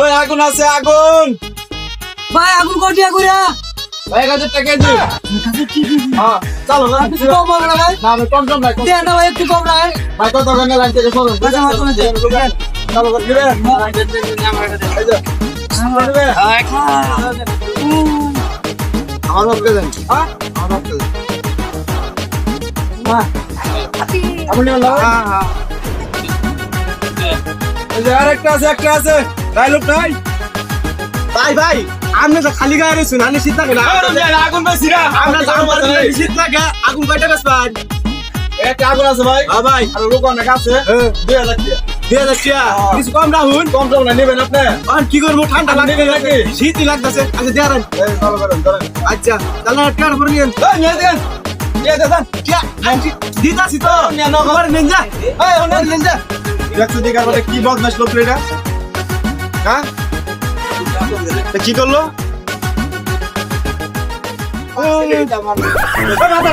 ওই আগুন আছে আগুন! ভাই আগুন কটিয়া কইরা। ভাই হাজার টাকা দিন হ্যাঁ চলো না কিছু কম হবে না ভাই? না কম কম দেন না ভাই একটু কম ভাই। কত টাকা লাইন থেকে চলো। চলো করে দিবেন এই যে চলো দিবেন আমার বাপকে দেন। হ্যাঁ? আমার আপনি হ্যাঁ হ্যাঁ। এই যে আরেকটা আছে একটা আছে। ডায়লগ নাই? ভাই ভাই আপনি তো খালি গায়ে রয়েছেন আপনি শীত লাগে আগুন বেশি না। আপনার দাম বাড়বে, শীত লাগে আগুন কয়টা বেচবেন একটা আগুন আছে ভাই। হ্যাঁ ভাই। আর লোক অনেক আছে। দুই হাজার টাকা দুই হাজার টাকা কিছু কম রাখুন। কম কম না নেবেন আপনি। আর কি করব ঠান্ডা নেবেন নাকি? শীতই লাগতেছে। আচ্ছা ধরেন। আচ্ছা তাহলে টাকার করে নিন নিয়ে দেন। নিয়ে দেন দিতাছি তো। আমার নিন যা। নিন যা। দেখছ দিকার কি বদমাশ লোক এটা? হ্যাঁ? কি করল? ও মাথা